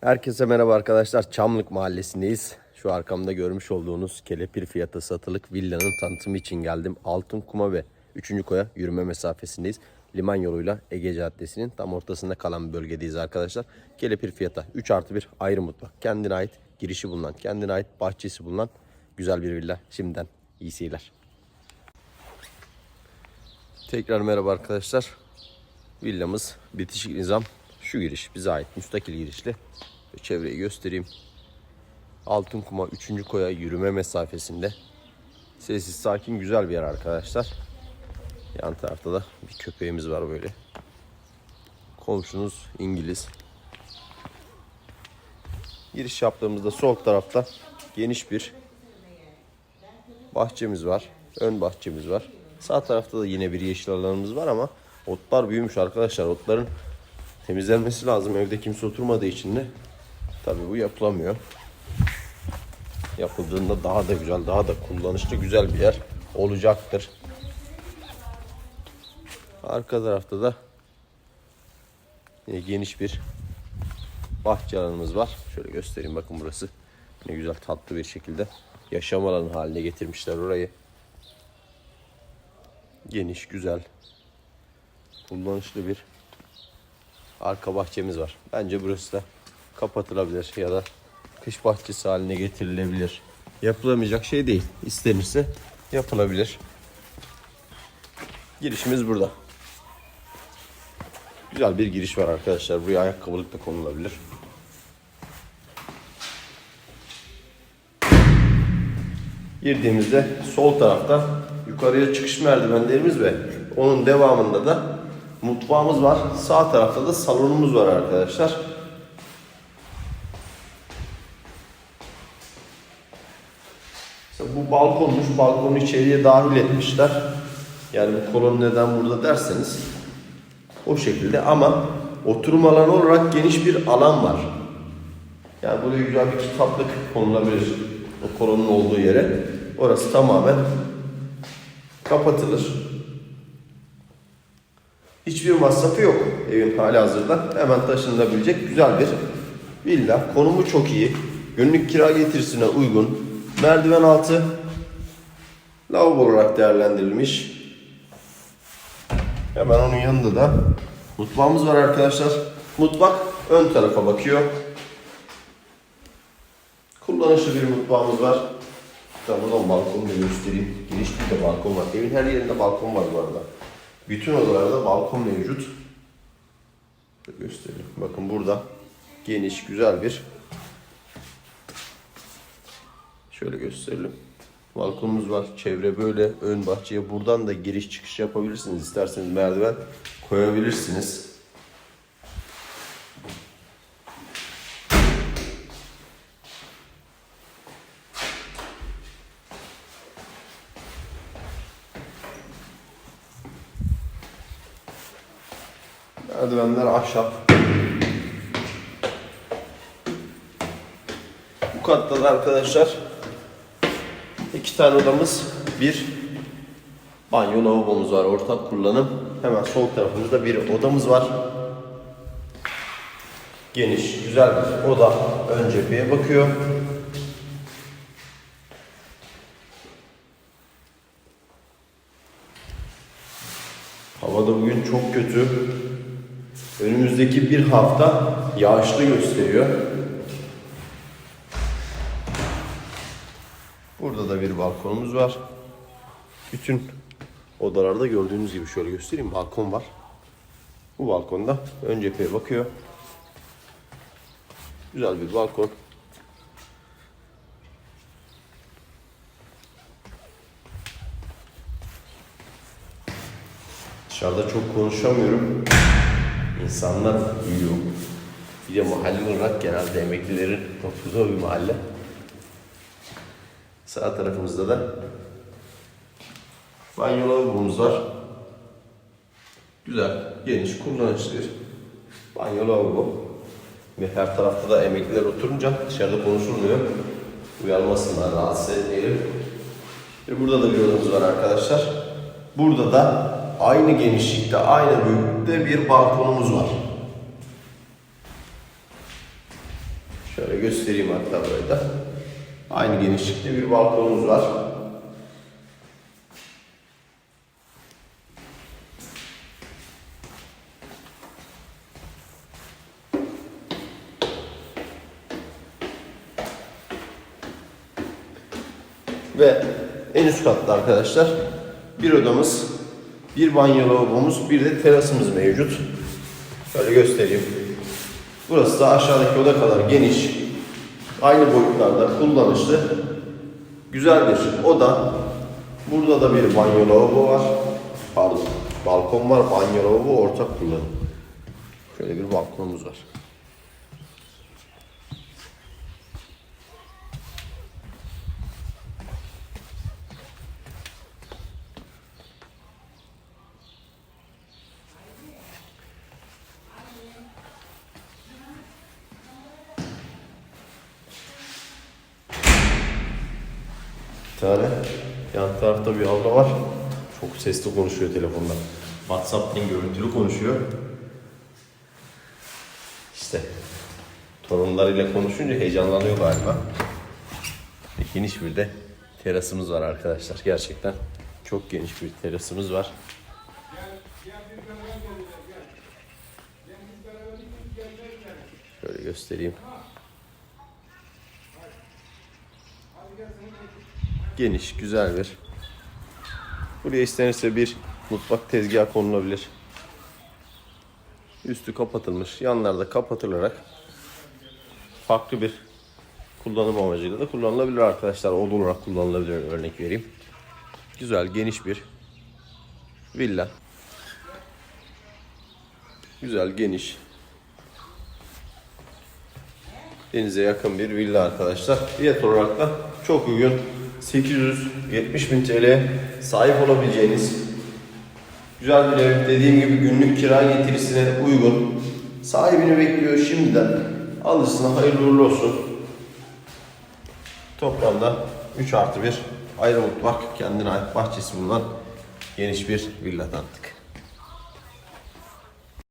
Herkese merhaba arkadaşlar. Çamlık Mahallesi'ndeyiz. Şu arkamda görmüş olduğunuz kelepir fiyatı satılık villanın tanıtımı için geldim. Altın Kuma ve 3. Koya yürüme mesafesindeyiz. Liman yoluyla Ege Caddesi'nin tam ortasında kalan bir bölgedeyiz arkadaşlar. Kelepir fiyata 3 artı 1 ayrı mutfak. Kendine ait girişi bulunan, kendine ait bahçesi bulunan güzel bir villa. Şimdiden iyi seyirler. Tekrar merhaba arkadaşlar. Villamız bitişik nizam. Şu giriş bize ait müstakil girişli. Çevreyi göstereyim. Altın Kuma 3. koya yürüme mesafesinde. Sessiz sakin güzel bir yer arkadaşlar. Yan tarafta da bir köpeğimiz var böyle. Komşunuz İngiliz. Giriş yaptığımızda sol tarafta geniş bir bahçemiz var. Ön bahçemiz var. Sağ tarafta da yine bir yeşil alanımız var ama otlar büyümüş arkadaşlar. Otların temizlenmesi lazım. Evde kimse oturmadığı için de tabii bu yapılamıyor. Yapıldığında daha da güzel, daha da kullanışlı güzel bir yer olacaktır. Arka tarafta da geniş bir bahçe alanımız var. Şöyle göstereyim bakın burası. Ne güzel tatlı bir şekilde yaşam alanı haline getirmişler orayı. Geniş, güzel, kullanışlı bir arka bahçemiz var. Bence burası da kapatılabilir ya da kış bahçesi haline getirilebilir. Yapılamayacak şey değil. İstenirse yapılabilir. Girişimiz burada. Güzel bir giriş var arkadaşlar. Buraya ayakkabılık da konulabilir. Girdiğimizde sol tarafta yukarıya çıkış merdivenlerimiz ve onun devamında da mutfağımız var. Sağ tarafta da salonumuz var arkadaşlar. Mesela bu balkonmuş. Balkonu içeriye dahil etmişler. Yani bu kolon neden burada derseniz o şekilde ama oturum alanı olarak geniş bir alan var. Yani buraya güzel bir kitaplık konulabilir. O kolonun olduğu yere. Orası tamamen kapatılır. Hiçbir masrafı yok evin hali hazırda. Hemen taşınabilecek güzel bir villa. Konumu çok iyi. Günlük kira getirisine uygun. Merdiven altı lavabo olarak değerlendirilmiş. Hemen onun yanında da mutfağımız var arkadaşlar. Mutfak ön tarafa bakıyor. Kullanışlı bir mutfağımız var. Buradan balkonu da göstereyim. Girişte de balkon var. Evin her yerinde balkon var bu arada. Bütün odalarda balkon mevcut. Şöyle göstereyim. Bakın burada geniş, güzel bir şöyle gösterelim. Balkonumuz var. Çevre böyle. Ön bahçeye buradan da giriş çıkış yapabilirsiniz. İsterseniz merdiven koyabilirsiniz. Merdivenler ahşap. Bu katta da arkadaşlar iki tane odamız, bir banyo lavabomuz var. Ortak kullanım. Hemen sol tarafımızda bir odamız var. Geniş, güzel bir oda. Ön cepheye bakıyor. Hava da bugün çok kötü. Önümüzdeki bir hafta yağışlı gösteriyor. Burada da bir balkonumuz var. Bütün odalarda gördüğünüz gibi şöyle göstereyim. Balkon var. Bu balkonda ön cepheye bakıyor. Güzel bir balkon. Dışarıda çok konuşamıyorum. İnsanlar uyuyor. Bir de mahalle olarak genelde emeklilerin oturduğu bir mahalle. Sağ tarafımızda da banyo lavabomuz var. Güzel, geniş, kullanışlı banyo lavabo. Ve her tarafta da emekliler oturunca dışarıda konuşulmuyor. Uyarmasınlar, rahatsız etmeyelim. Ve burada da bir odamız var arkadaşlar. Burada da aynı genişlikte, aynı büyüklükte bir balkonumuz var. Şöyle göstereyim hatta burayı da. Aynı genişlikte bir balkonumuz var. Ve en üst katta arkadaşlar bir odamız, bir banyo lavabomuz, bir de terasımız mevcut. Şöyle göstereyim. Burası da aşağıdaki oda kadar geniş. Aynı boyutlarda kullanışlı. Güzel bir oda. Burada da bir banyo lavabo var. Pardon. Balkon var. Banyo lavabo ortak kullanım. Şöyle bir balkonumuz var. Bir tane yan tarafta bir abla var. Çok sesli konuşuyor telefonda. WhatsApp'tan görüntülü konuşuyor. İşte torunlarıyla konuşunca heyecanlanıyor galiba. Ve Geniş bir de terasımız var arkadaşlar. Gerçekten çok geniş bir terasımız var. Şöyle göstereyim. Geniş, güzel bir. Buraya istenirse bir mutfak tezgahı konulabilir. Üstü kapatılmış, yanlarda kapatılarak farklı bir kullanım amacıyla da kullanılabilir arkadaşlar. Oda olarak kullanılabilir örnek vereyim. Güzel, geniş bir villa. Güzel, geniş. Denize yakın bir villa arkadaşlar. Fiyat olarak da çok uygun. 870 bin TL sahip olabileceğiniz güzel bir ev. Dediğim gibi günlük kira getirisine uygun. Sahibini bekliyor şimdiden. Alışsına hayırlı uğurlu olsun. Toplamda 3 artı 1 ayrı mutfak, kendine ait bahçesi bulunan geniş bir villa tanıttık.